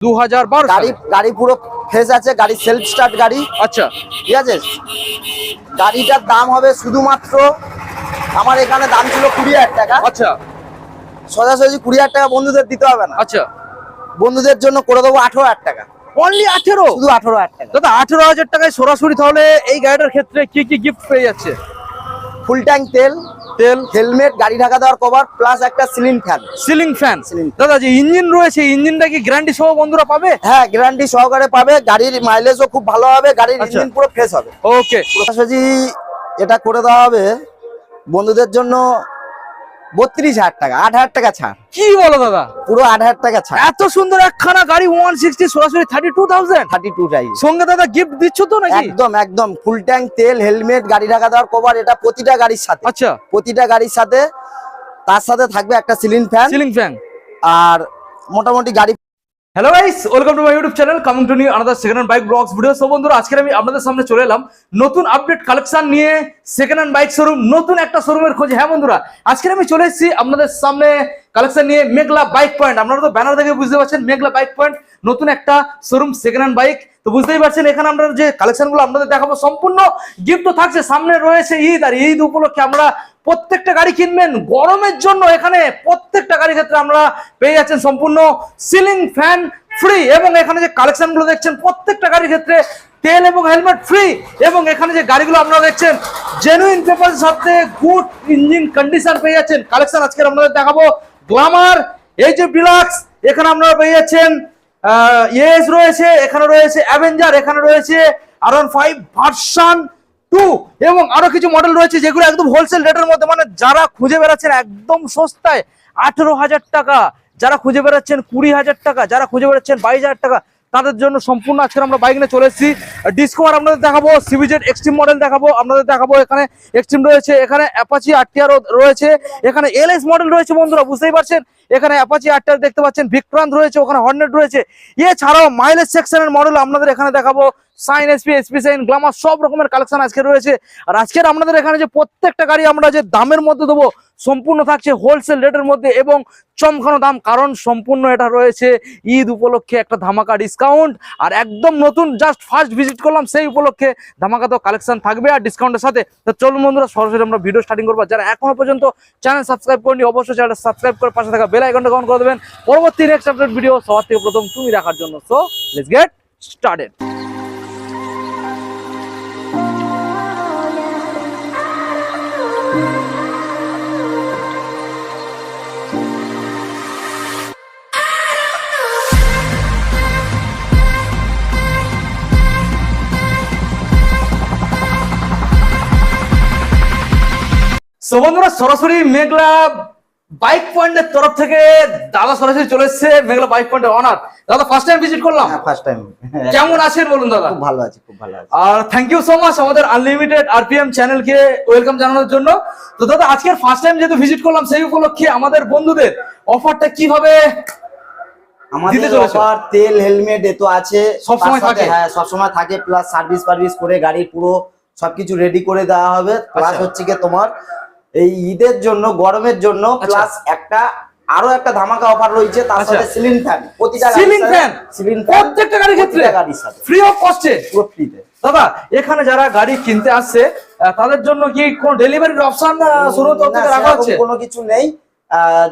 দু হাজার বারো গাড়ি গাড়ি পুরো ফ্রেশ আছে গাড়ি সেলফ স্টার্ট গাড়ি। আচ্ছা। ঠিক আছে? গাড়িটার দাম হবে শুধুমাত্র আমার এখানে দাম ছিল কুড়ি হাজার টাকা। আচ্ছা। সোজাসুজি কুড়ি হাজার টাকা বন্ধুদের দিতে হবে না। আচ্ছা। বন্ধুদের জন্য করে দেবো আঠারো হাজার টাকা। অনলি আঠেরো? শুধু আঠারো হাজার টাকা। দাদা আঠেরো হাজার টাকায় সরাসরি তাহলে এই গাড়িটার ক্ষেত্রে কি কি গিফট পেয়ে যাচ্ছে? ফুল ট্যাঙ্ক তেল তেল। হেলমেট গাড়ি ঢাকা দেওয়ার কভার প্লাস একটা সিলিং ফ্যান সিলিং ফ্যান দাদা যে ইঞ্জিন রয়েছে ইঞ্জিনটা কি গ্যারান্টি সহ বন্ধুরা পাবে? হ্যাঁ গ্যারান্টি সহকারে পাবে। গাড়ির মাইলেজও খুব ভালো হবে গাড়ির আচ্ছা। ইঞ্জিন পুরো ফ্রেশ হবে। ওকে এটা করে দেওয়া হবে বন্ধুদের জন্য বত্রিশ হাজার টাকা আট হাজার টাকা ছাড়। কি বলো দাদা? পুরো আট হাজার টাকা ছাড়। এত সুন্দর একখানা গাড়ি ওয়ান সিক্সটি সরাসরি thirty two thousand thirty two সঙ্গে দাদা গিফট দিচ্ছ তো নাকি? একদম একদম। ফুল ট্যাঙ্ক তেল হেলমেট গাড়ি ঢাকা দেওয়ার কভার এটা প্রতিটা গাড়ির সাথে। আচ্ছা। প্রতিটা গাড়ির সাথে। তার সাথে থাকবে একটা সিলিং ফ্যান সিলিং ফ্যান আর মোটামুটি গাড়ি hello guys welcome to my YouTube channel coming to new another second hand bike blogs video সব বন্ধুরা আজকে আমি আপনাদের সামনে চলে এলাম নতুন আপডেট কালেকশন নিয়ে সেকেন্ড হ্যান্ড বাইক শোরুম নতুন একটা শোরুমের খোঁজে। হ্যাঁ বন্ধুরা আজকে আমি চলে এসেছি আপনাদের সামনে কালেকশন নিয়ে মেঘলা বাইক পয়েন্ট আপনারা তো ব্যানার দেখে বুঝতে পারছেন, মেঘলা বাইক পয়েন্ট নতুন একটা শোরুম সেকেন্ড হ্যান্ড বাইক তো বুঝতেই পারছেন, এখানে আমরা যে কালেকশনগুলো আপনাদের দেখাবো, সম্পূর্ণ গিফট তো থাকছে। সামনে রয়েছে ঈদ, আর ঈদ উপলক্ষে আমরা প্রত্যেকটা গাড়ি কিনবেন গরমের জন্য এখানে প্রত্যেকটা গাড়ির ক্ষেত্রে আমরা পেয়ে যাচ্ছেন সম্পূর্ণ সিলিং ফ্যান ফ্রি এবং এখানে যে কালেকশনগুলো দেখছেন, প্রত্যেকটা গাড়ির ক্ষেত্রে তেল এবং হেলমেট ফ্রি এবং এখানে যে গাড়িগুলো আপনারা দেখছেন জেনুইন পেপার সাথে গুড ইঞ্জিন কন্ডিশন পেয়ে যাচ্ছেন। কালেকশন আজকে আপনাদের দেখাবো। গ্লামার এই যে ডিলাক্স এখানে আপনারা পেয়ে যাচ্ছেন ইয়েস রয়েছে, এখানে রয়েছে অ্যাভেঞ্জার এখানে রয়েছে আর ফাইভ ভার্সন টু এবং আরও কিছু মডেল রয়েছে যেগুলো একদম হোলসেল রেটের মধ্যে মানে যারা খুঁজে বেড়াচ্ছেন একদম সস্তায়, আঠেরো হাজার টাকা, যারা খুঁজে বেড়াচ্ছেন কুড়ি হাজার টাকা, যারা খুঁজে বেড়াচ্ছেন বাইশ হাজার টাকা, তাদের জন্য সম্পূর্ণ আজকে আমরা বাইক নিয়ে চলে এসেছি। ডিসকভার আপনাদের দেখাবো সিভিজেড এক্সট্রিম মডেল দেখাবো, আপনাদের দেখাবো, এখানে এক্সট্রিম রয়েছে, এখানে অ্যাপাচি আরটিআর রয়েছে, এখানে এলএস মডেল রয়েছে বন্ধুরা, বুঝতেই পারছেন? এখানে অ্যাপাচি আরটিআর দেখতে পাচ্ছেন বিক্রান্ত রয়েছে, ওখানে হর্নেট রয়েছে। এছাড়াও মাইলেজ সেকশনের মডেল আপনাদের এখানে দেখাবো। Shine SP SP Shine Glamour সব রকমের কালেকশন আজকে রয়েছে। আর আজকের আপনাদের এখানে যে প্রত্যেকটা গাড়ি আমরা যে দামের মধ্যে দেবো, সম্পূর্ণ থাকছে হোলসেল রেটের মধ্যে এবং চমকানো দাম, কারণ সম্পূর্ণ এটা রয়েছে ঈদ উপলক্ষে একটা ধামাকা ডিসকাউন্ট আর একদম নতুন জাস্ট ফার্স্ট ভিজিট করলাম, সেই উপলক্ষে ধামাকা তো কালেকশন থাকবে আর ডিসকাউন্টের সাথে। তো চলুন বন্ধুরা, সরাসরি আমরা ভিডিও স্টার্টিং করব। যারা এখনও পর্যন্ত চ্যানেল সাবস্ক্রাইব করেনি অবশ্যই চ্যানেল সাবস্ক্রাইব করে পাশে থাকা বেল আইকনটা অন করে দেবেন। পরবর্তী নেক্সট আপডেট ভিডিও সবার থেকে প্রথম তুমি দেখার জন্য। So let's get started so বন্ধুরা, সরাসরি মেঘলা বাইক পয়েন্টের তরফ থেকে দাদা সরাসরি চলে এসেছে মেঘলা বাইক পয়েন্টের অনার। দাদা ফার্স্ট টাইম ভিজিট করলাম? হ্যাঁ ফার্স্ট টাইম কেমন আছেন বলুন দাদা? খুব ভালো আছি খুব ভালো আছি। আর থ্যাংক ইউ সো মাচ আমাদের আনলিমিটেড আরপিএম চ্যানেলকে ওয়েলকাম জানানোর জন্য। তো দাদা আজকের ফার্স্ট টাইম যেহেতু ভিজিট করলাম সেই উপলক্ষে আমাদের বন্ধুদের অফারটা কীভাবে আমাদের অফার তেল হেলমেট এ তো আছে। সবসময় তার সাথে- থাকে? হ্যাঁ সবসময় থাকে প্লাস সার্ভিস ফার্ভিস করে গাড়ি পুরো সবকিছু রেডি করে দেওয়া হবে। প্লাস আচ্ছা। হচ্ছে কি তোমার এই ঈদের জন্য গরমের জন্য প্লাস একটা আরও একটা ধামাকা অফার রয়েছে তার আচ্ছা। সাথে সিলিং ফ্যান প্রতিটা সিলিং ফ্যান সিলিং ফ্যান প্রত্যেকটা গাড়ির ক্ষেত্রে? গাড়ির সাথে। ফ্রি অফ কস্টে পুরো ফ্রিতে দাদা এখানে যারা গাড়ি কিনতে আসছে তাদের জন্য কি কোন ডেলিভারির অপশন শুরু থেকে রাখা আছে হচ্ছে? কোনো কিছু নেই।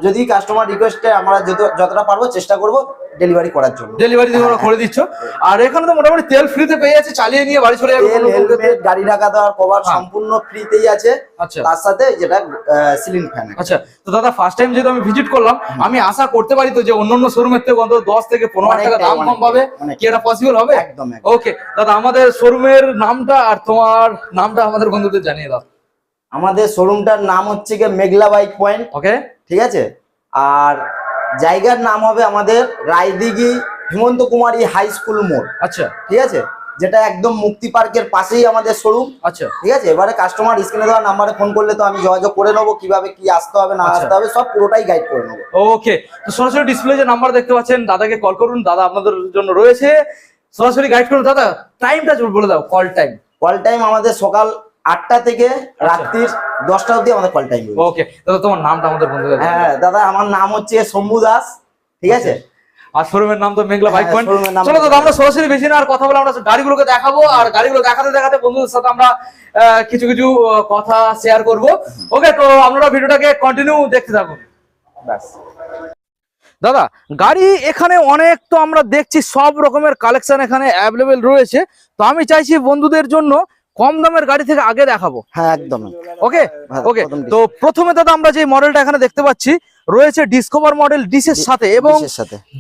যদি কাস্টমার রিকোয়েস্টে আমরা যতটা পারব চেষ্টা করব ডেলিভারি করার জন্য। ডেলিভারি তোমরা করে দিচ্ছ। আর এখানে তো মোটামুটি তেল ফ্রিতে পেয়ে যাচ্ছে চালিয়ে নিয়ে বাড়ি চলে যাবে তেল। হেলমেট গাড়ি ঢাকা দেওয়ার কভার। সম্পূর্ণ ফ্রিতেই আছে। আচ্ছা। তার সাথে যেটা সিলিং ফ্যান আচ্ছা তো দাদা ফার্স্ট টাইম যেহেতু আমি ভিজিট করলাম আমি আশা করতে পারি তো যে অন্যান্য শোরুমের থেকে অন্তত দশ থেকে পনেরো হাজার টাকা দাম কম পাবে কি এটা পসিবল হবে? একদম একদম। ওকে দাদা আমাদের শোরুমের নামটা আর তোমার নামটা আমাদের বন্ধুদের জানিয়ে দাও। আমাদের শোরুমটার নাম হচ্ছে গিয়ে মেঘলা বাইক পয়েন্ট ওকে ঠিক আছে? আর জায়গার নাম হবে আমাদের রায়দিঘি হেমন্ত কুমারী হাই স্কুল মোড়। আচ্ছা। ঠিক আছে? যেটা একদম মুক্তি পার্কের পাশেই আমাদের শোরুম। আচ্ছা। ঠিক আছে? এবারে কাস্টমার স্ক্রিনে দেওয়া নাম্বারে ফোন করলে তো আমি যোগাযোগ করে নেব কীভাবে কি আসতে হবে না আচ্ছা। আসতে হবে সব পুরোটাই গাইড করে নেব। ওকে তো সরাসরি ডিসপ্লে যে নাম্বার দেখতে পাচ্ছেন দাদাকে কল করুন দাদা আপনাদের জন্য রয়েছে। সরাসরি গাইড করুন। দাদা টাইমটা বলে দাও কল টাইম কল টাইম আমাদের সকাল আটটা থেকে আচ্ছা। রাত্রির দশটা অবধি আমাদের কল টাইম ওকে দাদা তোমার নামটা আমাদের বন্ধুদের হ্যাঁ দাদা আমার নাম হচ্ছে শম্ভু দাস ঠিক আছে? আর শোরুমের নাম তো মেঘলা বাইক হ্যাঁ, পয়েন্ট চলো দাদা মেঘলা আমরা সরাসরি বেশি না আর কথা বলে আমরা গাড়িগুলোকে দেখাবো আর গাড়িগুলো দেখাতে দেখাতে বন্ধুদের সাথে আমরা কিছু কিছু কথা শেয়ার করব। ওকে তো আপনারা ভিডিওটাকে কন্টিনিউ দেখতে থাকুন। ব্যাস। দাদা গাড়ি এখানে অনেক তো আমরা দেখছি সব রকমের কালেকশন এখানে অ্যাভেলেবেল রয়েছে। তো আমি চাইছি বন্ধুদের জন্য কম দামের গাড়ি থেকে আগে দেখাবো। হ্যাঁ একদম। ওকে? ওকে তো প্রথমে দাদা আমরা যে মডেলটা এখানে দেখতে পাচ্ছি রয়েছে ডিসকভার মডেল ডিসের সাথে এবং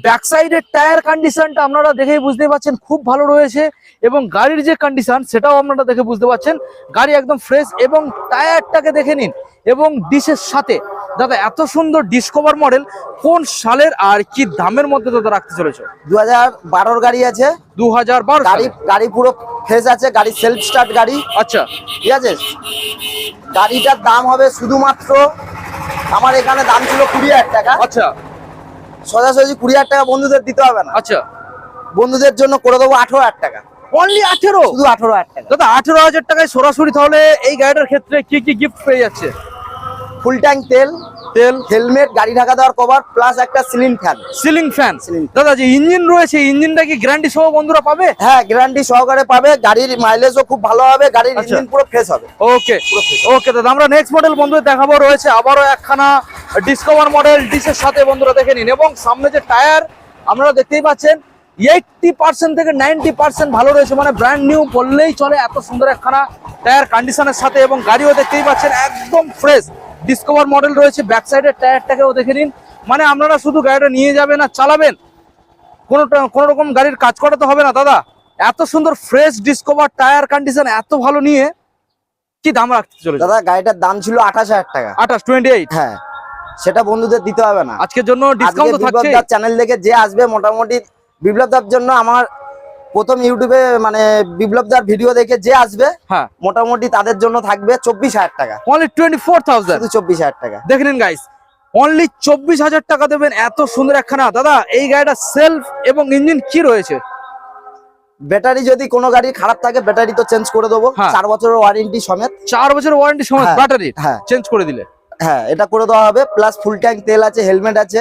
ব্যাক সাইডের টায়ার কন্ডিশনটা আপনারা দেখেই বুঝতে পারছেন খুব ভালো রয়েছে এবং গাড়ির যে কন্ডিশন সেটাও আপনারা দেখে বুঝতে পারছেন গাড়ি একদম ফ্রেশ এবং টায়ারটাকে দেখে নিন এবং ডিসের সাথে দাদা এত সুন্দর ডিসকভার মডেল কোন সালের আর কি দামের মধ্যে দাদা রাখতে চলেছে? দু হাজার বারোর গাড়ি আছে। দু হাজার বারো গাড়ি গাড়ি পুরো ফ্রেশ আছে গাড়ি সেলফ স্টার্ট গাড়ি। আচ্ছা। ঠিক আছে? গাড়িটার দাম হবে শুধুমাত্র আমার এখানে দাম ছিল কুড়ি হাজার টাকা। আচ্ছা। সোজাসুজি কুড়ি হাজার টাকা বন্ধুদের দিতে হবে না। আচ্ছা। বন্ধুদের জন্য করে দেবো আঠারো হাজার টাকা। অনলি আঠেরো? শুধু আঠারো হাজার টাকা। দাদা আঠেরো হাজার টাকায় সরাসরি তাহলে এই গাড়িটার ক্ষেত্রে কি কি গিফট পেয়ে যাচ্ছে? ফুল ট্যাঙ্ক তেল তেল। হেলমেট গাড়ি ঢাকা দেওয়ার কভার প্লাস একটা সিলিং ফ্যান সিলিং ফ্যান দাদা যে ইঞ্জিন রয়েছে ইঞ্জিনটা কি গ্যারান্টি সহ বন্ধুরা পাবে? হ্যাঁ গ্যারান্টি সহকারে পাবে। গাড়ির মাইলেজও খুব ভালো হবে গাড়ির আচ্ছা। ইঞ্জিন পুরো ফ্রেশ হবে। ওকে ওকে দাদা আমরা নেক্সট মডেল বন্ধুদের দেখাবো। রয়েছে আবারও একখানা ডিসকভার মডেল ডিসের সাথে বন্ধুরা দেখে নিন। এবং সামনে যে টায়ার আপনারা দেখতেই পাচ্ছেন এইটটি পার্সেন্ট থেকে নাইনটি পার্সেন্ট ভালো রয়েছে। মানে ব্র্যান্ড নিউ বললেই চলে এত সুন্দর একখানা টায়ার কন্ডিশনের সাথে এবং গাড়িও দেখতেই পাচ্ছেন একদম ফ্রেশ ডিসকভার মডেল রয়েছে ব্যাক সাইডের টায়ারটাকেও দেখে নিন। মানে আপনারা শুধু গাড়িটা নিয়ে যাবেন আর চালাবেন। কোনো কোনো রকম গাড়ির কাজ করাতে হবে না দাদা। এত সুন্দর ফ্রেশ ডিসকভার টায়ার কন্ডিশন এত ভালো নিয়ে কি দাম রাখতে চলেছে দাদা গাড়িটার দাম ছিল আঠাশ হাজার টাকা। আঠাশ টোয়েন্টি এইট হ্যাঁ সেটা বন্ধুদের দিতে হবে না। আজকের জন্য ডিসকাউন্ট তো থাকছে চ্যানেল থেকে যে আসবে মোটামুটি বিপ্লবদার জন্য আমার প্রথম ইউটিউবে মানে বিপ্লব বিপ্লবদার ভিডিও দেখে যে আসবে হ্যাঁ। মোটামুটি তাদের জন্য থাকবে চব্বিশ হাজার টাকা। অনলি টোয়েন্টি ফোর থাউজেন্ড চব্বিশ হাজার টাকা। দেখে নিন গাইস অনলি চব্বিশ হাজার টাকা দেবেন এত সুন্দর একখানা। দাদা এই গাড়িটা সেলফ এবং ইঞ্জিন কি রয়েছে? ব্যাটারি যদি কোনো গাড়ি খারাপ থাকে ব্যাটারি তো চেঞ্জ করে দেবো। হ্যাঁ। চার বছরের ওয়ারেন্টি সমেত। চার বছরের ওয়ারেন্টি হ্যাঁ, ব্যাটারি হ্যাঁ। চেঞ্জ করে দিলে। হ্যাঁ এটা করে দেওয়া হবে। প্লাস ফুল ট্যাঙ্ক তেল আছে হেলমেট আছে।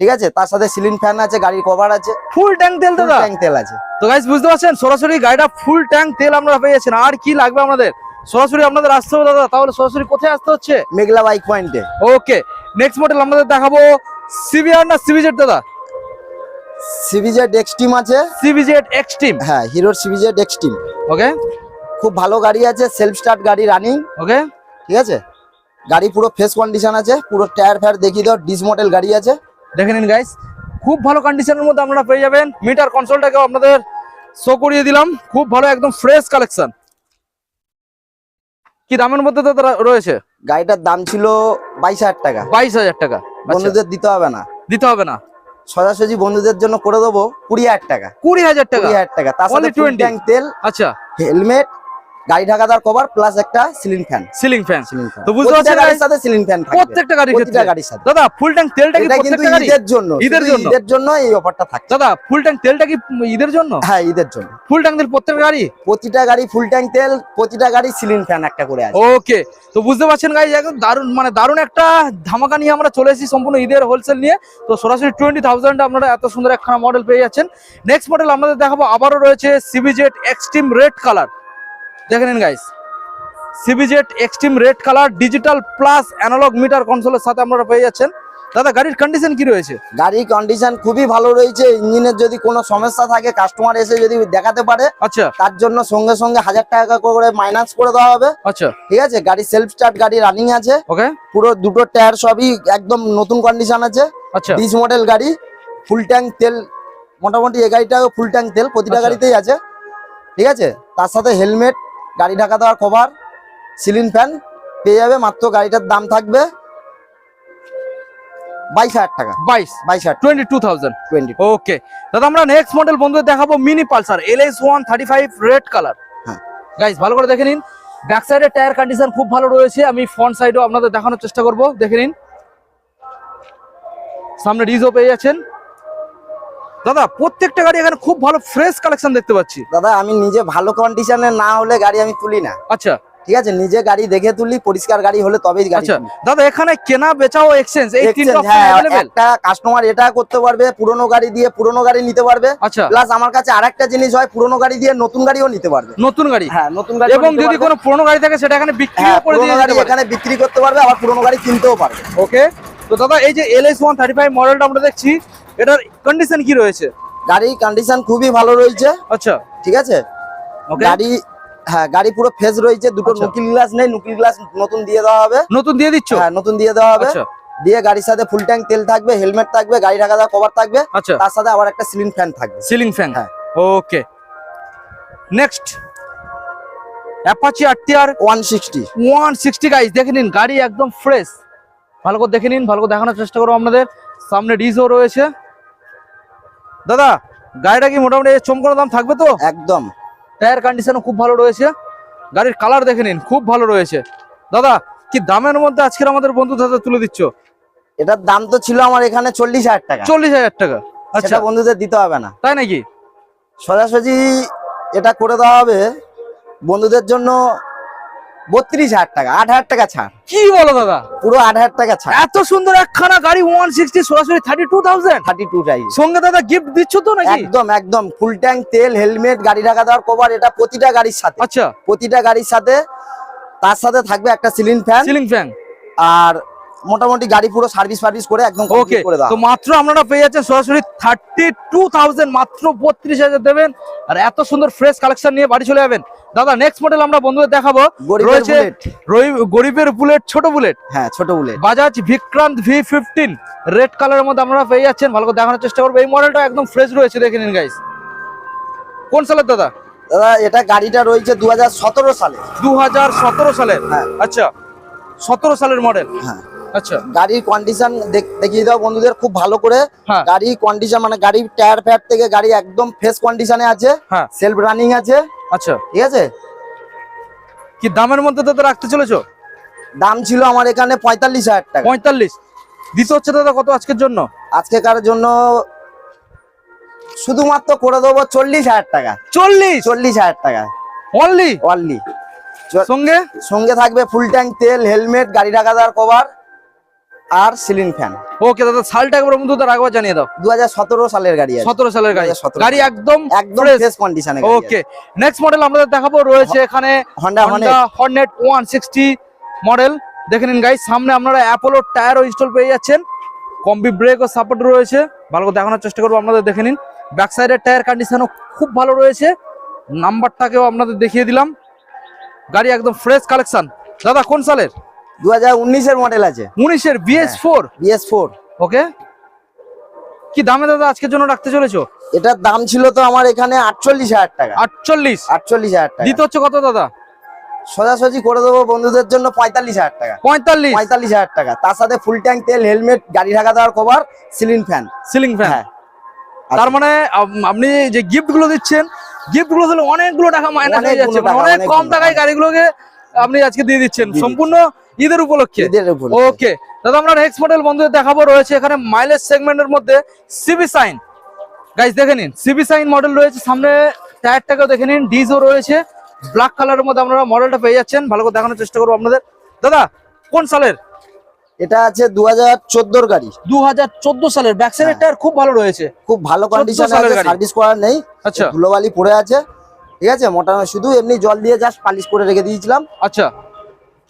ঠিক আছে? তার সাথে সিলিং ফ্যান আছে গাড়ির কভার আছে। ফুল ট্যাঙ্ক তেল দাদা। ট্যাঙ্ক তেল আছে। তো গাইস বুঝতে পারছেন? সরাসরি গাড়িটা ফুল ট্যাঙ্ক তেল আমরা পেয়েছেন আর কি লাগবে আমাদের সরাসরি আপনাদের আসতে হবে দাদা। তাহলে সরাসরি কোথায় আসতে হচ্ছে? মেঘলা বাইক পয়েন্টে ওকে নেক্সট মডেল আমাদের দেখাবো সিভিআর না সিভিজেড দাদা? সিভিজেড এক্সট্রিম আছে। সিভিজেড এক্সট্রিম হ্যাঁ হিরোর সিভিজেড এক্সট্রিম ওকে খুব ভালো গাড়ি আছে সেলফ স্টার্ট গাড়ি রানিং ওকে ঠিক আছে? গাড়ি পুরো ফ্রেশ কন্ডিশন আছে পুরো টায়ার ফায়ার দেখিয়ে দাও ডিস মডেল গাড়ি আছে। দেখে নিন গাইস খুব ভালো কন্ডিশনের মধ্যে আপনারা পেয়ে যাবেন। মিটার কনসোলটাকেও আপনাদের শো করিয়ে দিলাম। খুব ভালো একদম ফ্রেশ কালেকশন কি দামের মধ্যে তো রয়েছে? গাড়িটার দাম ছিল বাইশ হাজার টাকা। বাইশ হাজার টাকা। আচ্ছা, বন্ধুদের দিতে হবে না। দিতে হবে না। সোজাসুজি বন্ধুদের জন্য করে দেবো কুড়ি হাজার টাকা। কুড়ি হাজার টাকা? কুড়ি হাজার টাকা। তার সাথে Only ফুল 20 ট্যাঙ্ক তেল আচ্ছা। হেলমেট গাড়ি ঢাকা দেওয়ার কভার প্লাস একটা সিলিং ফ্যান সিলিং ফ্যান তো বুঝতে পারছেন গাড়ির সাথে সিলিং ফ্যান থাকবে। প্রত্যেকটা গাড়ির ক্ষেত্রে। গাড়ির সাথে। দাদা ফুল ট্যাঙ্ক তেলটা কি প্রত্যেকটা গাড়ি ঈদের জন্য। ঈদের জন্য? ঈদের জন্য এই অফারটা থাকছে। দাদা ফুল ট্যাঙ্ক তেলটা কি ঈদের জন্য? হ্যাঁ ঈদের জন্য। ফুল ট্যাঙ্ক তেল প্রত্যেকটা গাড়ি? প্রতিটা গাড়ি ফুল ট্যাঙ্ক তেল প্রতিটা গাড়ি সিলিং ফ্যান একটা করে আছে। ওকে তো বুঝতে পারছেন গাইজ একদম দারুণ মানে দারুণ একটা ধামাকা নিয়ে আমরা চলে এসেছি সম্পূর্ণ ঈদের হোলসেল নিয়ে। তো সরাসরি টোয়েন্টি থাউজেন্ড আপনারা এত সুন্দর একখানা মডেল পেয়ে যাচ্ছেন। নেক্সট মডেল আমাদের দেখাবো আবারও রয়েছে সিবিজেট এক্সট্রিম রেড কালার দেখে নিন guys CBZ Xtreme red colour digital plus analog meter কনসোলের সাথে আপনারা পেয়ে যাচ্ছেন। দাদা গাড়ির কন্ডিশন কি রয়েছে? গাড়ির কন্ডিশন খুবই ভালো রয়েছে। ইঞ্জিনের যদি কোনো সমস্যা থাকে কাস্টমার এসে যদি দেখাতে পারে আচ্ছা। তার জন্য সঙ্গে সঙ্গে হাজার টাকা করে মাইনাস করে দেওয়া হবে। আচ্ছা। ঠিক আছে? গাড়ি সেলফ স্টার্ট গাড়ি রানিং আছে। ওকে পুরো দুটো টায়ার সবই একদম নতুন কন্ডিশন আছে। আচ্ছা। ডিস মডেল গাড়ি ফুল ট্যাঙ্ক তেল মোটামুটি এই গাড়িটা ফুল ট্যাঙ্ক তেল প্রতিটা আচ্ছা। গাড়িতেই আছে। ঠিক আছে? তার সাথে হেলমেট গাড়ি ঢাকা দেওয়ার কভার সিলিং ফ্যান পেয়ে যাবে মাত্র গাড়িটার দাম থাকবে বাইশ হাজার টাকা। বাইশ। বাইশ হাজার twenty two thousand twenty okay দাদা আমরা নেক্সট মডেল বন্ধুদের দেখাবো mini Pulsar L S one thirty five red colour হ্যাঁ। গাইস ভালো করে দেখে নিন। ব্যাক সাইডের টায়ার কন্ডিশন খুব ভালো রয়েছে। আমি ফ্রন্ট সাইডও আপনাদের দেখানোর চেষ্টা করব। দেখে নিন। সামনে ডিজও পেয়ে যাচ্ছেন। দাদা প্রত্যেকটা গাড়ি এখানে খুব ভালো ফ্রেশ কালেকশন দেখতে পাচ্ছি। দাদা আমি নিজে ভালো কন্ডিশনে না হলে গাড়ি আমি তুলি না। আচ্ছা। ঠিক আছে নিজে গাড়ি দেখে তুলি পরিষ্কার গাড়ি হলে তবেই গাড়ি আচ্ছা। দাদা এখানে কেনা বেচাও এক্সচেঞ্জ এই তিনটা অপশন হ্যাঁ একটা কাস্টমার এটা করতে পারবে পুরনো গাড়ি দিয়ে পুরনো গাড়ি নিতে পারবে। আচ্ছা। প্লাস আমার কাছে আরেকটা জিনিস হয় পুরনো গাড়ি দিয়ে নতুন গাড়িও নিতে পারবে। নতুন গাড়ি? হ্যাঁ নতুন গাড়ি এবং যদি কোনো পুরনো গাড়ি থাকে সেটা এখানে বিক্রি হ্যাঁ করে দিয়ে পুরনো গাড়ি এখানে বিক্রি করতে পারবে আবার পুরনো গাড়ি কিনতেও পারবে। ওকে তো দাদা এই যে এলএস ওয়ান থার্টি ফাইভ মডেলটা আমরা দেখছি এটার কন্ডিশন কি রয়েছে? গাড়ির কন্ডিশন খুবই ভালো রয়েছে। আচ্ছা। ঠিক আছে? ওকে গাড়ি হ্যাঁ গাড়ি পুরো ফ্রেশ রয়েছে। দুটো আচ্ছা। নুকিল গ্লাস নেই নুকিল গ্লাস নতুন দিয়ে দেওয়া হবে। নতুন দিয়ে দিচ্ছ? হ্যাঁ নতুন দিয়ে দেওয়া হবে। আচ্ছা। দিয়ে গাড়ির সাথে ফুল ট্যাঙ্ক তেল থাকবে হেলমেট থাকবে গাড়ি ঢাকা দেওয়া কভার থাকবে। আচ্ছা। তার সাথে আবার একটা সিলিং ফ্যান থাকবে। সিলিং ফ্যান হ্যাঁ। Okay next Apache RTR one sixty one sixty guys দেখে নিন গাড়ি একদম ফ্রেশ ভালো করে দেখে নিন ভালো করে দেখানোর চেষ্টা করব আপনাদের। সামনে ডিজও রয়েছে। দাদা গাড়িটা কি মোটামুটি চমকানো দাম থাকবে তো? একদম। টায়ার কন্ডিশনও খুব ভালো রয়েছে। গাড়ির কালার দেখে নিন খুব ভালো রয়েছে। দাদা কি দামের মধ্যে আজকের আমাদের বন্ধু দাদা তুলে দিচ্ছ? এটার দাম তো ছিল আমার এখানে চল্লিশ হাজার টাকা। চল্লিশ হাজার টাকা। আচ্ছা। বন্ধুদের দিতে হবে না। তাই নাকি? সোজাসুজি এটা করে দেওয়া হবে বন্ধুদের জন্য বত্রিশ হাজার টাকা আট হাজার টাকা ছাড়। কি বলো দাদা? পুরো আট হাজার টাকা ছাড়। এত সুন্দর একখানা গাড়ি ওয়ান সিক্সটি সরাসরি thirty two thousand thirty two time সঙ্গে দাদা গিফট দিচ্ছ তো নাকি? একদম একদম। ফুল ট্যাঙ্ক তেল হেলমেট গাড়ি ঢাকা দেওয়ার কভার এটা প্রতিটা গাড়ির সাথে। আচ্ছা। প্রতিটা গাড়ির সাথে তার সাথে থাকবে একটা সিলিং ফ্যান সিলিং ফ্যান আর মোটামুটি গাড়ি পুরো সার্ভিস ফার্ভিস করে একদম ওকে করে দাও। তো মাত্র আপনারা পেয়ে যাচ্ছেন সরাসরি থার্টি টু থাউজেন্ড মাত্র বত্রিশ হাজার দেবেন। আর এত সুন্দর ফ্রেশ কালেকশন নিয়ে বাড়ি চলে যাবেন। দাদা নেক্সট মডেল আমরা বন্ধুদের দেখাবো। রয়েছে বুলেট গরিবের বুলেট ছোট বুলেট হ্যাঁ ছোট bullet Bajaj Vikrant V fifteen red কালারের মধ্যে আপনারা পেয়ে যাচ্ছেন। ভালো করে দেখানোর চেষ্টা করব। এই মডেলটা একদম ফ্রেশ রয়েছে দেখে নিন গাইস কোন সালের দাদা? দাদা এটা গাড়িটা রয়েছে দু হাজার সতেরো সালে। দু হাজার সতেরো সালের। হ্যাঁ। আচ্ছা সতেরো সালের মডেল হ্যাঁ। আচ্ছা। গাড়ির কন্ডিশন দেখিয়ে দাও বন্ধুদের খুব ভালো করে। হ্যাঁ। গাড়ি কন্ডিশন মানে গাড়ির টায়ার ফ্যাট থেকে গাড়ি একদম ফ্রেশ কন্ডিশনে আছে। হ্যাঁ। সেলফ রানিং আছে। আচ্ছা। ঠিক আছে? কি দামের মধ্যে দাদা রাখতে চলেছো? দাম ছিল আমার এখানে পঁয়তাল্লিশ হাজার টাকা। পঁয়তাল্লিশ। দিতে হচ্ছে দাদা কত আজকের জন্য? আজকেকার জন্য শুধুমাত্র করে দেবো চল্লিশ হাজার টাকা। চল্লিশ? চল্লিশ হাজার টাকা। অনলি অনলি সঙ্গে? সঙ্গে থাকবে ফুল ট্যাঙ্ক তেল হেলমেট গাড়ি ঢাকা দেওয়ার কভার আর সিলিং ফ্যান। ওকে দাদা সালটা একবার বন্ধু তার একবার জানিয়ে দাও। দুহাজার সতেরো সালের গাড়ি আছে। সতেরো সালের গাড়ি। 2017 গাড়ি একদম একদম। ফ্রেশ কন্ডিশনে ওকে নেক্সট মডেল আমাদের দেখাবো রয়েছে এখানে হর্নেট ওয়ান সিক্সটি মডেল দেখে নিন গাইস সামনে আপনারা অ্যাপোলো টায়ারও ইনস্টল পেয়ে যাচ্ছেন। কম্বি ব্রেক ও সাপোর্ট রয়েছে। ভালো করে দেখানোর চেষ্টা করব আপনাদের দেখে নিন। ব্যাক সাইডের টায়ার কন্ডিশনও খুব ভালো রয়েছে। নাম্বারটাকেও আপনাদের দেখিয়ে দিলাম। গাড়ি একদম ফ্রেশ কালেকশন দাদা কোন সালের? দু হাজার উনিশের মডেল আছে। উনিশের BS four BS four okay কি দামে দাদা আজকের জন্য রাখতে চলেছো? এটার দাম ছিল তো আমার এখানে আটচল্লিশ হাজার টাকা। আটচল্লিশ? আটচল্লিশ হাজার টাকা। দিতে হচ্ছে কত দাদা? সোজাসুজি করে দেবো বন্ধুদের জন্য পঁয়তাল্লিশ হাজার টাকা। পঁয়তাল্লিশ? পঁয়তাল্লিশ হাজার টাকা। তার সাথে ফুল ট্যাঙ্ক তেল হেলমেট গাড়ি ঢাকা দেওয়ার cover ceiling fan ceiling fan হ্যাঁ। তার মানে আপনি যে গিফটগুলো দিচ্ছেন গিফটগুলো দিলে অনেকগুলো টাকা মাইনাস হয়ে যাচ্ছে। মানে অনেক কম টাকায় গাড়িগুলোকে আপনি আজকে দিয়ে দিচ্ছেন। সম্পূর্ণ ঈদের উপলক্ষে? ওকে দাদা আমরা নেক্সট মডেল বন্ধুদের দেখাবো। রয়েছে এখানে মাইলেজ সেগমেন্টের মধ্যে সিবি সাইন গাইস দেখে নিন। সিবি সাইন মডেল রয়েছে। সামনে টায়ারটাকেও দেখে নিন। ডিজও রয়েছে। ব্ল্যাক কালারের মধ্যে আপনারা মডেলটা পেয়ে যাচ্ছেন। ভালো করে দেখানোর চেষ্টা করব আপনাদের। দাদা কোন সালের? এটা আছে দু হাজার চোদ্দোর গাড়ি। দু হাজার চোদ্দ সালের। ব্যাক সাইডের। টায়ার খুব ভালো রয়েছে। খুব ভালো কন্ডিশনে সার্ভিস করার নেই। আচ্ছা। ধুলোবালি পড়ে আছে। ঠিক আছে? মোটামুটি শুধু এমনি জল দিয়ে জাস্ট পালিশ করে রেখে দিয়েছিলাম। আচ্ছা।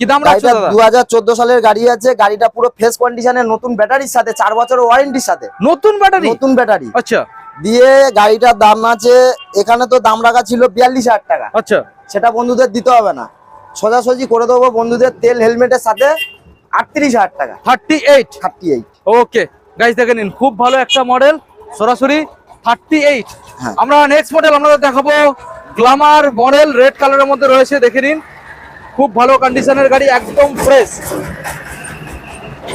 কি দাম রাখছো দাদা? সালের গাড়ি আছে গাড়িটা পুরো ফ্রেশ কন্ডিশনে নতুন ব্যাটারির সাথে চার বছরের ওয়ারেন্টির সাথে। নতুন ব্যাটারি নতুন ব্যাটারি আচ্ছা। দিয়ে গাড়িটার দাম আছে এখানে তো দাম রাখা ছিল বিয়াল্লিশ হাজার টাকা। আচ্ছা। সেটা বন্ধুদের দিতে হবে না। সোজাসুজি করে দেবো বন্ধুদের তেল হেলমেটের সাথে আটত্রিশ হাজার টাকা। Thirty eight? Thirty eight. Okay. Guys দেখে নিন খুব ভালো একটা মডেল সরাসরি থার্টি এইট। হ্যাঁ। আমরা নেক্সট মডেল আপনাদের দেখাবো। গ্লামার মডেল রেড কালারের মধ্যে রয়েছে দেখে নিন। খুব ভালো কন্ডিশনের গাড়ি একদম ফ্রেশ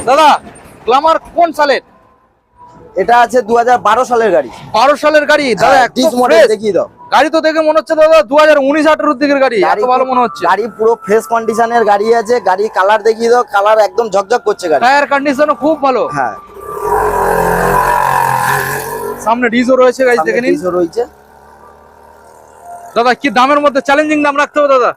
দাদা গ্লামার কোন সালের? এটা আছে দু হাজার বারো সালের গাড়ি। বারো সালের গাড়ি? দাদা হ্যাঁ, fresh। দেখিয়ে দাও। গাড়ি তো দেখে মনে হচ্ছে দাদা দু হাজার উনিশ আঠারোর দিকের গাড়ি। এত ভালো মনে হচ্ছে। গাড়ি পুরো ফ্রেশ কন্ডিশনের গাড়ি আছে। গাড়ি কালার দেখিয়ে দাও কালার একদম ঝকঝক করছে গাড়ি। টায়ার কন্ডিশনও খুব ভালো। হ্যাঁ। সামনে ডিজও রয়েছে গাইস দেখে নিন। রয়েছে। দাদা কি দামের মধ্যে চ্যালেঞ্জিং দাম রাখতে হবে দাদা?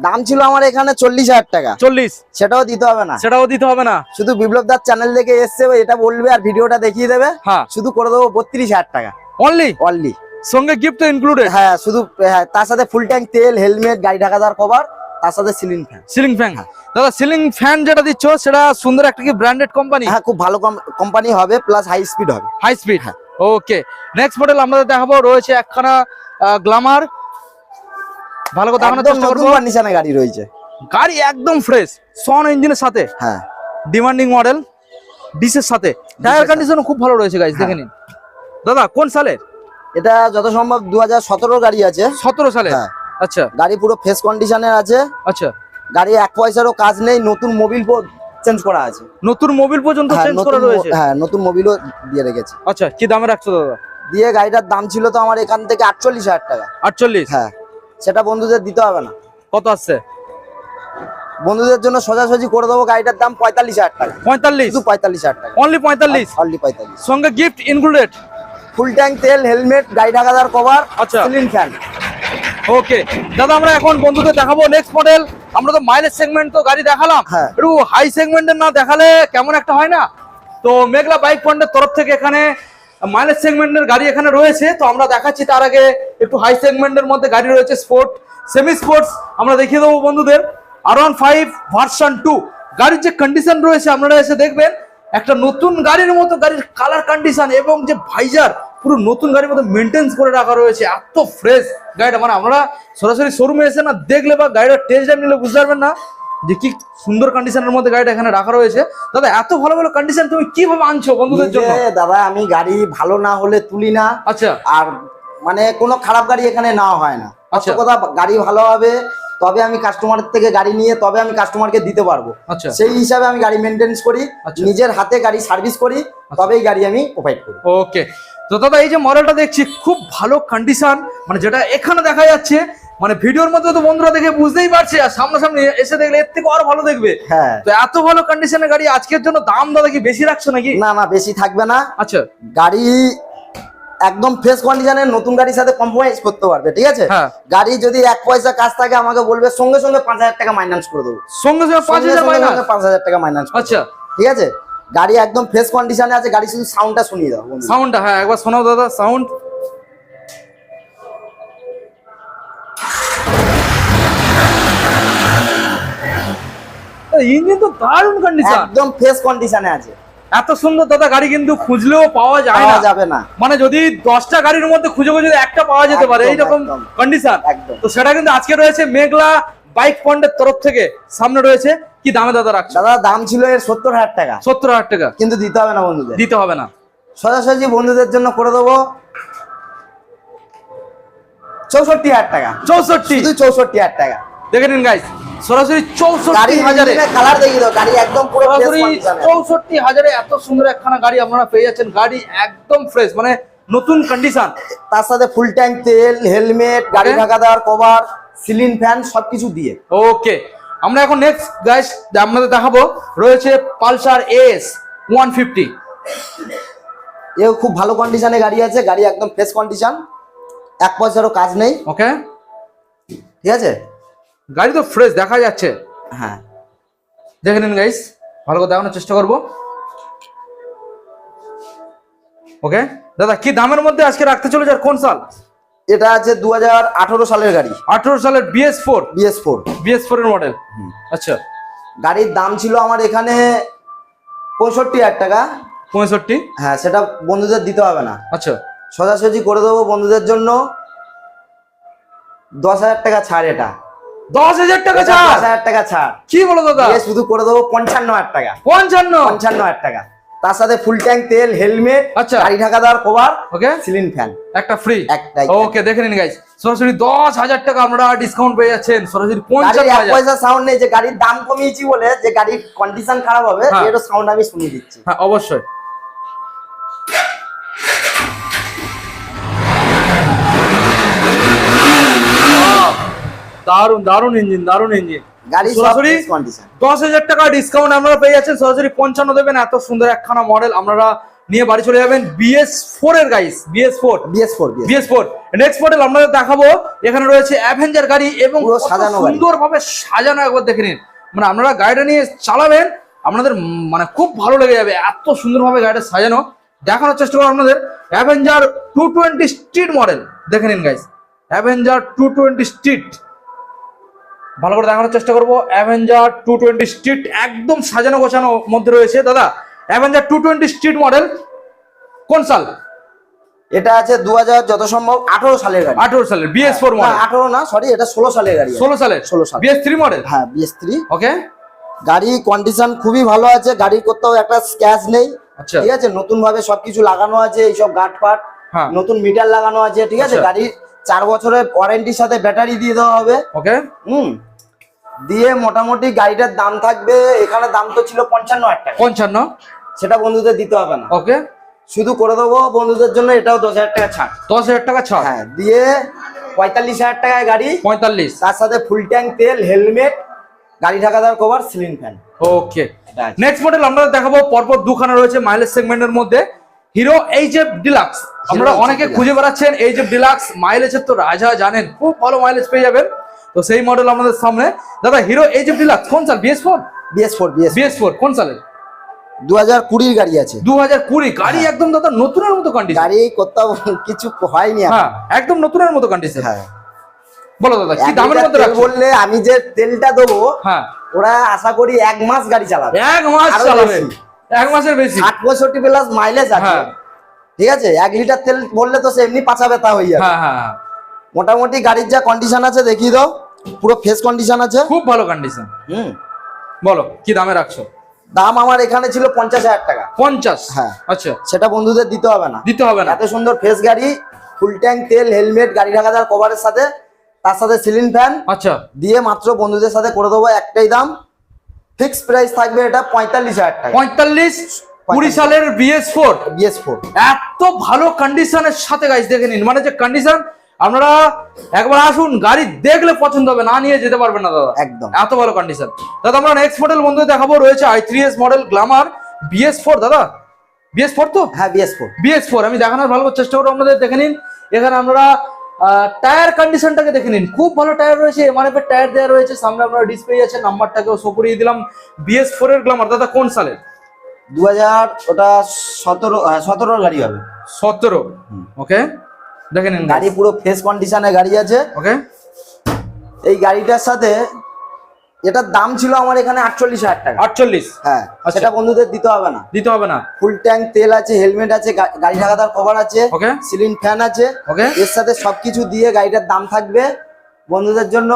দাম ছিল আমার এখানে চল্লিশ হাজার টাকা। চল্লিশ। সেটাও দিতে হবে না। সেটাও দিতে হবে না। শুধু বিপ্লব দার চ্যানেল দেখে এসছে এটা বলবে আর ভিডিওটা দেখিয়ে দেবে। হ্যাঁ। শুধু করে দেবো বত্রিশ হাজার টাকা। অনলি অনলি সঙ্গে গিফট ইনক্লুডেড হ্যাঁ শুধু হ্যাঁ তার সাথে ফুল ট্যাঙ্ক তেল হেলমেট গাড়ি ঢাকা দেওয়ার কভার তার সাথে সিলিং ফ্যান সিলিং ফ্যান হ্যাঁ। দাদা সিলিং ফ্যান যেটা দিচ্ছ সেটা সুন্দর একটা কি ব্র্যান্ডেড কোম্পানি হ্যাঁ খুব ভালো কোম্পানি হবে প্লাস হাই স্পিড হবে। হাই স্পিড হ্যাঁ। ওকে নেক্সট মডেল আমরা দেখাবো রয়েছে একখানা গ্লামার ভালো করে দেখানোর একদম চেষ্টা করব। কন্ডিশনে গাড়ি রয়েছে। গাড়ি একদম ফ্রেশ সন ইঞ্জিনের সাথে হ্যাঁ। ডিমান্ডিং মডেল ডিসের সাথে। টায়ার। কন্ডিশন খুব ভালো রয়েছে গাইজ দেখে হ্যাঁ। নিন। দাদা কোন সালের? এটা যত সম্ভব দু হাজার সতেরো গাড়ি আছে। সতেরো সালের? হ্যাঁ। আচ্ছা। গাড়ি পুরো ফ্রেশ কন্ডিশনে আছে। আচ্ছা। গাড়ি এক পয়সারও কাজ নেই নতুন মোবিল চেঞ্জ করা আছে। নতুন মোবিল পর্যন্ত হ্যাঁ চেঞ্জ নতুন করা রয়েছে? হ্যাঁ নতুন মোবিলও দিয়ে রেখেছে। আচ্ছা কি দামে রাখছো দাদা? দিয়ে গাড়িটার দাম ছিল তো আমার এখান থেকে আটচল্লিশ হাজার টাকা। আটচল্লিশ? হ্যাঁ। সেটা বন্ধুদের দিতে হবে না। কত আছে বন্ধুদের জন্য সোজাসুজি করে দেবো গাড়িটার দাম পঁয়তাল্লিশ হাজার টাকা। পঁয়তাল্লিশ? শুধু পঁয়তাল্লিশ হাজার টাকা। অনলি পঁয়তাল্লিশ? অনলি পঁয়তাল্লিশ। সঙ্গে গিফট ইনক্লুডেড ফুল ট্যাঙ্ক তেল হেলমেট গাড়ি ঢাকা দেওয়ার কভার আচ্ছা। সিলিং ফ্যান ওকে দাদা আমরা এখন বন্ধুদের দেখাবো নেক্সট মডেল আমরা তো মাইলেজ সেগমেন্ট তো গাড়ি দেখালাম। হ্যাঁ। একটু হাই সেগমেন্টের না দেখালে কেমন একটা হয় না? তো মেঘলা বাইক ফান্ডের তরফ থেকে এখানে মাইলেজ সেগমেন্টের গাড়ি এখানে রয়েছে, তো আমরা দেখাচ্ছি তার আগে একটু হাই সেগমেন্টের মধ্যে গাড়ি রয়েছে স্পোর্ট সেমি স্পোর্টস আমরা দেখিয়ে দেবো বন্ধুদের। আর ওয়ান ফাইভ ভার্সন টু গাড়ির যে কন্ডিশন রয়েছে, আপনারা এসে দেখবেন, একটা নতুন গাড়ির মতো গাড়ির কালার কন্ডিশন এবং যে ভাইজার পুরো নতুন গাড়ির মতো মেনটেন্স করে রাখা রয়েছে, এত ফ্রেশ গাড়িটা মানে আমরা সরাসরি শোরুমে এসে না দেখলে বা গাড়িটা টেস্ট ড্রাইভ নিলে বুঝতে পারবেন না। যে কি সুন্দর কন্ডিশনের মধ্যে গাড়িটা এখানে রাখা রয়েছে। দাদা এত ভালো ভালো কন্ডিশন তুমি কীভাবে আনছো বন্ধুদের জন্য? দাদা আমি গাড়ি ভালো না হলে তুলি না। আচ্ছা। আর মানে কোনো খারাপ গাড়ি এখানে নেওয়া হয় না। আচ্ছা। আচ্ছা কথা গাড়ি ভালো হবে তবে আমি কাস্টমারের থেকে গাড়ি নিয়ে তবে আমি কাস্টমারকে দিতে পারব। আচ্ছা। সেই হিসাবে আমি গাড়ি মেনটেন্স করি আচ্ছা। নিজের হাতে গাড়ি সার্ভিস করি তবেই গাড়ি আমি প্রোভাইড করি। ওকে তো দাদা এই যে মডেলটা দেখছি খুব ভালো কন্ডিশন মানে যেটা এখানে দেখা যাচ্ছে মানে ভিডিওর মধ্যে তো বন্ধুরা দেখে বুঝতেই পারছে আর সামনাসামনি এসে দেখলে এর থেকে আরও ভালো দেখবে। হ্যাঁ। তো এত ভালো কন্ডিশনের গাড়ি আজকের জন্য দাম দাদা কি বেশি রাখছো নাকি? না না বেশি থাকবে না। আচ্ছা। গাড়ি একদম ফ্রেশ কন্ডিশনের নতুন গাড়ির সাথে কম্প্রোমাইজ করতে পারবে ঠিক আছে? হ্যাঁ। গাড়ি যদি এক পয়সা কাজ থাকে আমাকে বলবে সঙ্গে সঙ্গে পাঁচ হাজার টাকা মাইনাস করে দেবো। সঙ্গে সঙ্গে পাঁচ হাজার পাঁচ হাজার টাকা মাইনাস আচ্ছা। ঠিক আছে? গাড়ি একদম ফ্রেশ কন্ডিশনে আছে গাড়ি শুধু সাউন্ডটা শুনিয়ে দাও সাউন্ডটা হ্যাঁ একবার শোনাও দাদা সাউন্ড ইঞ্জিন তো দারুণ কন্ডিশন একদম ফ্রেশ কন্ডিশনে আছে। এত সুন্দর দাদা গাড়ি কিন্তু খুঁজলেও পাওয়া যায় না। যাবে না। মানে যদি দশটা গাড়ির মধ্যে খুঁজে খুঁজে একটা পাওয়া যেতে পারে এইরকম কন্ডিশন তো সেটা কিন্তু আজকে রয়েছে মেঘলা বাইক পয়েন্টের তরফ থেকে। সামনে রয়েছে কি দামে দাদা রাখছো? দাদা দাম ছিল এর সত্তর হাজার টাকা। সত্তর হাজার টাকা। কিন্তু দিতে হবে না বন্ধুদের। দিতে হবে না। সোজাসুজি বন্ধুদের জন্য করে দেবো। চৌষট্টি হাজার টাকা। চৌষট্টি। শুধু চৌষট্টি হাজার টাকা। দেখে নিন গাইস সরাসরি চৌষট্টি হাজারে। কালার দেখিয়ে দাও গাড়ি একদম পুরো সরাসরি চৌষট্টি হাজারে এত সুন্দর একখানা গাড়ি আপনারা পেয়ে যাচ্ছেন। গাড়ি একদম ফ্রেশ মানে নতুন কন্ডিশন তার সাথে ফুল ট্যাঙ্ক তেল হেলমেট গাড়ি. ঢাকা দেওয়ার কভার সিলিং ফ্যান সবকিছু দিয়ে। ওকে আমরা এখন নেক্সট গাইস আপনাদের দেখাবো রয়েছে পালসার এস ওয়ান ফিফটি এও খুব ভালো কন্ডিশনে গাড়ি আছে গাড়ি একদম ফ্রেশ কন্ডিশন এক পয়সারও কাজ নেই। ওকে ঠিক আছে? গাড়ি তো ফ্রেশ দেখা যাচ্ছে। হ্যাঁ। দেখে নিন গাইস ভালো করে দেখানোর চেষ্টা করব। ওকে দাদা কি দামের মধ্যে আজকে রাখতে চলেছে আর কোন সাল? এটা আছে দু হাজার আঠেরো সালের গাড়ি। আঠারো সালের BS four BS four BS four এর মডেল আচ্ছা। গাড়ির দাম ছিল আমার এখানে পঁয়ষট্টি হাজার টাকা। পঁয়ষট্টি? হ্যাঁ সেটা বন্ধুদের দিতে হবে না। আচ্ছা। সোজাসুজি করে দেবো বন্ধুদের জন্য। দশ হাজার টাকা ছাড় এটা। দশ হাজার টাকা ছাড়। দশ হাজার টাকা ছাড়। কি বলো দাদা? শুধু করে দেবো পঞ্চান্ন হাজার টাকা। পঞ্চান্ন? পঞ্চান্ন হাজার টাকা। তার সাথে ফুল ট্যাঙ্ক তেল হেলমেট আচ্ছা। গাড়ি ঢাকা দেওয়ার কভার ওকে সিলিং ফ্যান একটা ফ্রি একটাই। ওকে দেখে নিন গাইস সরাসরি দশ হাজার টাকা আপনারা ডিসকাউন্ট পেয়ে যাচ্ছেন। সরাসরি পয়সা সাউন্ড নেই যে গাড়ির দাম কমিয়েছি বলে যে গাড়ির কন্ডিশন খারাপ হবে হ্যাঁ। সাউন্ড আমি শুনিয়ে দিচ্ছি। হ্যাঁ অবশ্যই। দারুণ দারুণ ইঞ্জিন দারুণ ইঞ্জিন গাড়ি সরাসরি দশ হাজার টাকা ডিসকাউন্ট আপনারা পেয়ে যাচ্ছেন। সরাসরি পঞ্চান্ন দেবেন। এত সুন্দর একখানা মডেল আপনারা নিয়ে বাড়ি চলে যাবেন। বিএস ফোর এর guys BS four BS four BS four next model আপনাদের দেখাবো। এখানে রয়েছে অ্যাভেঞ্জার গাড়ি এবং সাজানো গাড়ি। সুন্দর ভাবে সাজানো একবার দেখে নিন। মানে আপনারা গাড়িটা নিয়ে চালাবেন আপনাদের মানে খুব ভালো লেগে যাবে। এত সুন্দরভাবে গাড়িটা সাজানো। দেখানোর চেষ্টা করব আপনাদের। Avenger two twenty street model দেখে নিন guys Avenger two twenty street ভালো করে দেখানোর চেষ্টা করব। অ্যাভেঞ্জার টু টোয়েন্টি স্ট্রিট একদম সাজানো গোছানো মধ্যে রয়েছে। দাদা Avenger two twenty street model কোন সাল? এটা আছে দু হাজার যত সম্ভব আঠারো সালের গাড়ি। আঠারো সালের বিএস ফোর মডেল আঠারো না সরি এটা ষোলো সালের গাড়ি। ষোলো সালের? 16 সাল। বিএস থ্রি মডেল হ্যাঁ বিএস থ্রি ওকে গাড়ি কন্ডিশন খুবই ভালো আছে গাড়ির কোথাও একটা স্ক্যাচ নেই। আচ্ছা। ঠিক আছে নতুন ভাবে সবকিছু লাগানো আছে এইসব গার্ড পার্ট হ্যাঁ। নতুন মিটার লাগানো আছে ঠিক আছে? আচ্ছা। গাড়ির চার বছরের ওয়ারেন্টির সাথে ব্যাটারি দিয়ে দেওয়া হবে। ওকে হুম। দিয়ে মোটামুটি গাড়িটার দাম থাকবে এখানে দাম তো ছিল পঞ্চান্ন হাজার টাকা। পঞ্চান্ন? সেটা বন্ধুদের দিতে হবে না। ওকে। শুধু করে দেবো বন্ধুদের জন্য এটাও দশ হাজার টাকা ছাড়। দশ হাজার টাকা ছাড়? হ্যাঁ দিয়ে পঁয়তাল্লিশ হাজার টাকায় গাড়ি পঁয়তাল্লিশ। তার সাথে ফুল ট্যাঙ্ক তেল হেলমেট গাড়ি ঢাকা দেওয়ার cover ceiling fan okay next model আমরা দেখাবো পরপর দুখানা রয়েছে মাইলেজ সেগমেন্টের মধ্যে। হিরো এইচ এফ ডিলাক্স আমরা অনেকে খুঁজে বেড়াচ্ছেন এইচ এফ ডিলাক্স মাইলেজের তো রাজা জানেন খুব ভালো মাইলেজ পেয়ে যাবেন। তো সেই মডেল আমাদের সামনে। দাদা হিরো এইচ এফ ডিলাক্স কোন সাল BS four BS four BS BS four কোন সালের দু হাজার কুড়ির গাড়ি আছে। দু হাজার কুড়ি গাড়ি একদম দাদা নতুনের মতো কন্ডিশন গাড়ি কোথাও কিছু হয়নি হ্যাঁ একদম নতুনের মতো কন্ডিশন হ্যাঁ। বলো দাদা কি দামের মধ্যে বললে আমি যে তেলটা দেবো হ্যাঁ। ওরা আশা করি এক মাস গাড়ি চালাবে। এক মাস চালাবে। এক মাসের বেশি। ষাট পঁয়ষট্টি প্লাস মাইলেজ আছে। হ্যাঁ। ঠিক আছে? এক লিটার তেল বললে তো সে এমনি পাচা ব্যথা হয়ে যাবে। হ্যাঁ হ্যাঁ হ্যাঁ। মোটামুটি গাড়ির যা কন্ডিশন আছে দেখিয়ে দাও। পুরো ফ্রেশ কন্ডিশন আছে। খুব ভালো কন্ডিশন হুম। বলো কি দামে রাখছো? দাম আমার এখানে ছিল পঞ্চাশ হাজার টাকা। পঞ্চাশ? হ্যাঁ। আচ্ছা। সেটা বন্ধুদের দিতে হবে না। দিতে হবে না। এত সুন্দর ফ্রেশ গাড়ি ফুল ট্যাঙ্ক তেল হেলমেট গাড়ি ঢাকা দেওয়ার কভারের সাথে তার সাথে সিলিং ফ্যান আচ্ছা। দিয়ে মাত্র বন্ধুদের সাথে করে দেবো একটাই দাম। ফিক্স প্রাইস থাকবে এটা পঁয়তাল্লিশ হাজার টাকা। পঁয়তাল্লিশ কুড়ি সালের বিএস ফোর বিএস ফোর এত ভালো কন্ডিশনের সাথে গাইজ দেখে নিন। মানে যে কন্ডিশন আপনারা একবার আসুন গাড়ি দেখলে পছন্দ হবে না নিয়ে যেতে পারবেন না দাদা। একদম। এত ভালো কন্ডিশন দাদা আমরা নেক্সট মডেল বন্ধু দেখাবো রয়েছে I three S model Glamour BS four দাদা? বিএস ফোর তো? হ্যাঁ বিএস ফোর বিএস ফোর আমি দেখানোর ভালো চেষ্টা করব আপনাদের দেখে নিন। এখানে আমরা টায়ার কন্ডিশনটাকে দেখে নিন। খুব ভালো টায়ার রয়েছে এমআরএফ এর টায়ার দেওয়া রয়েছে সামনে আপনার ডিসপ্লে আছে নাম্বারটাকেও শো করিয়ে দিলাম। বিএস ফোর এর গ্লামার দাদা কোন সালের? দু হাজার ওটা সতেরো সতেরো গাড়ি হবে। সতেরো। ওকে দেখে নিন গাড়ি পুরো ফ্রেশ কন্ডিশনে গাড়ি আছে। ওকে এই গাড়িটার সাথে এটার দাম ছিল আমার এখানে আটচল্লিশ হাজার টাকা। আটচল্লিশ? হ্যাঁ আচ্ছা। সেটা বন্ধুদের দিতে হবে না। দিতে হবে না। ফুল ট্যাঙ্ক তেল আছে হেলমেট আছে গাড়ি ঢাকাতার কভার আছে ওকে সিলিং ফ্যান আছে। ওকে এর সাথে সবকিছু দিয়ে গাড়িটার দাম থাকবে বন্ধুদের জন্য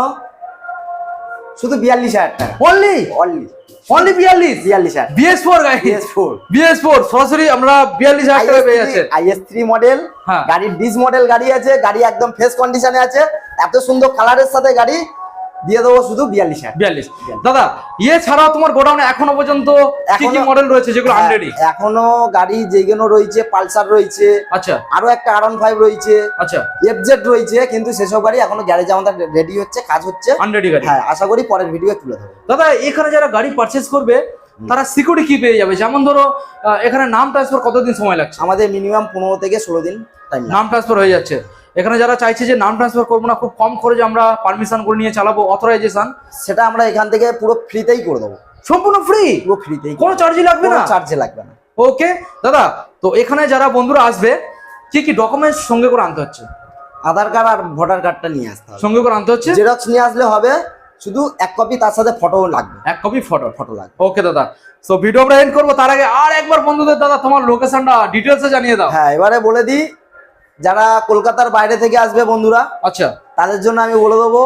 শুধু বিয়াল্লিশ হাজার টাকা। অনলি অনলি অনলি হাজার গাড়ি বিএস ফোর বিএস ফোর। সরাসরি আমরা বিয়াল্লিশ হাজার টাকা পেয়ে যাচ্ছেন আইএস থ্রি মডেল হ্যাঁ। গাড়ির ডিস মডেল গাড়ি আছে গাড়ি একদম ফ্রেশ কন্ডিশনে আছে এত সুন্দর কালারের সাথে গাড়ি দিয়ে দেবো শুধু বিয়াল্লিশ বিয়াল্লিশ। দাদা ইয়ে ছাড়াও তোমার গোডাউনে এখনও পর্যন্ত কি কি এখনো- মডেল রয়েছে যেগুলো হ্যাঁ, আনরেডি এখনও গাড়ি যেগুলো রয়েছে পালসার রয়েছে আচ্ছা। আরও একটা আর ফাইভ রয়েছে আচ্ছা। এফজেড রয়েছে কিন্তু সেসব গাড়ি এখনও গ্যারেজে আমাদের রেডি হচ্ছে কাজ হচ্ছে। আনরেডি গাড়ি। হ্যাঁ আশা করি পরের ভিডিও তুলে ধরবো। দাদা এখানে যারা গাড়ি পারচেস করবে তারা সিকিউরিটি কি পেয়ে যাবে। যেমন ধরো এখানে নাম ট্রান্সফার কতদিন সময় লাগছে? আমাদের মিনিমাম পনেরো থেকে ষোলো দিন নাম ট্রান্সফার হয়ে যাচ্ছে। এখানে যারা চাইছে যে নাম ট্রান্সফার করব না খুব কম খরচে আমরা পারমিশন করে নিয়ে চালাবো অথরাইজেশন সেটা আমরা এখান থেকে পুরো ফ্রিতেই করে দেবো। সম্পূর্ণ ফ্রি পুরো ফ্রিতেই কোনো চার্জই লাগবে না? চার্জে লাগবে না। ওকে দাদা তো এখানে যারা বন্ধুরা আসবে কি কি ডকুমেন্টস সঙ্গে করে আনতে হচ্ছে? আধার কার্ড আর ভোটার কার্ডটা নিয়ে আসতে হবে। সঙ্গে করে আনতে হচ্ছে? জেরক্স নিয়ে আসলে হবে শুধু এক কপি তার সাথে ফটো লাগবে। এক কপি ফটো ফটো লাগবে। ওকে দাদা। সো ভিডিও আমরা এন্ড করব তার আগে আর একবার বন্ধুদের দাদা তোমার লোকেশনটা ডিটেলসে জানিয়ে দাও। হ্যাঁ এবারে বলে দিই যারা কলকাতার বাইরে থেকে আসবে বন্ধুরা আচ্ছা। তাদের জন্য আমি বলে দেবো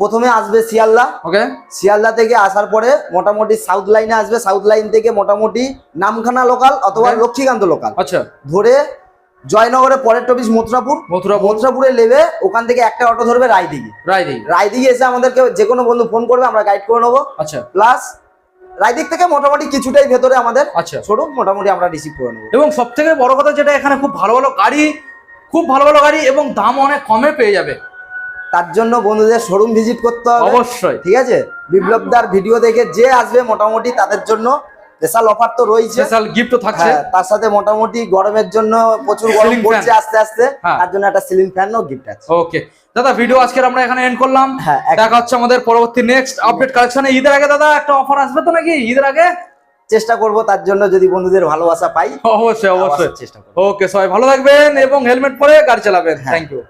প্রথমে আসবে শিয়ালদা। ওকে। শিয়ালদা থেকে আসার পরে মোটামুটি সাউথ লাইনে আসবে সাউথ লাইন থেকে মোটামুটি নামখানা লোকাল অথবা লক্ষ্মীকান্ত লোকাল আচ্ছা। ধরে জয়নগরে পরের টপিস মথুরাপুর। মথুরা মথুরাপুরে নেবে ওখান থেকে একটা অটো ধরবে রায়দিঘি। রায়দিঘি। রায়দিঘি এসে আমাদেরকে যে কোনো বন্ধু ফোন করবে আমরা গাইড করে নেব। আচ্ছা। প্লাস রায়দিক থেকে মোটামুটি কিছুটাই ভেতরে আমাদের আচ্ছা। শোরুম মোটামুটি আমরা রিসিভ করে নেব। এবং সব থেকে বড় কথা যেটা এখানে খুব ভালো ভালো গাড়ি খুব ভালো ভালো গাড়ি এবং দাম অনেক কমে পেয়ে যাবে। তার জন্য বন্ধুদের শোরুম ভিজিট করতে হবে। অবশ্যই। ঠিক আছে? বিপ্লবদার ভিডিও দেখে যে আসবে মোটামুটি তাদের জন্য স্পেশাল অফার তো রয়েছে। স্পেশাল গিফটও থাকছে। হ্যাঁ তার সাথে মোটামুটি গরমের জন্য প্রচুর গরম পড়ছে আস্তে আস্তে। হ্যাঁ। তার জন্য একটা সিলিং ফ্যানও গিফট আছে। ওকে দাদা ভিডিও আজকে আমরা এখানে এন্ড করলাম। হ্যাঁ। দেখা হচ্ছে আমাদের পরবর্তী নেক্সট আপডেট কালেকশনে ঈদের আগে দাদা একটা অফার আসবে তো নাকি? ঈদের আগে? চেষ্টা করব তার জন্য যদি বন্ধুদের ভালোবাসা পাই অবশ্যই অবশ্যই। চেষ্টা করব। ওকে সবাই ভালো থাকবেন এবং হেলমেট পরে গাড়ি চালাবেন। Thank you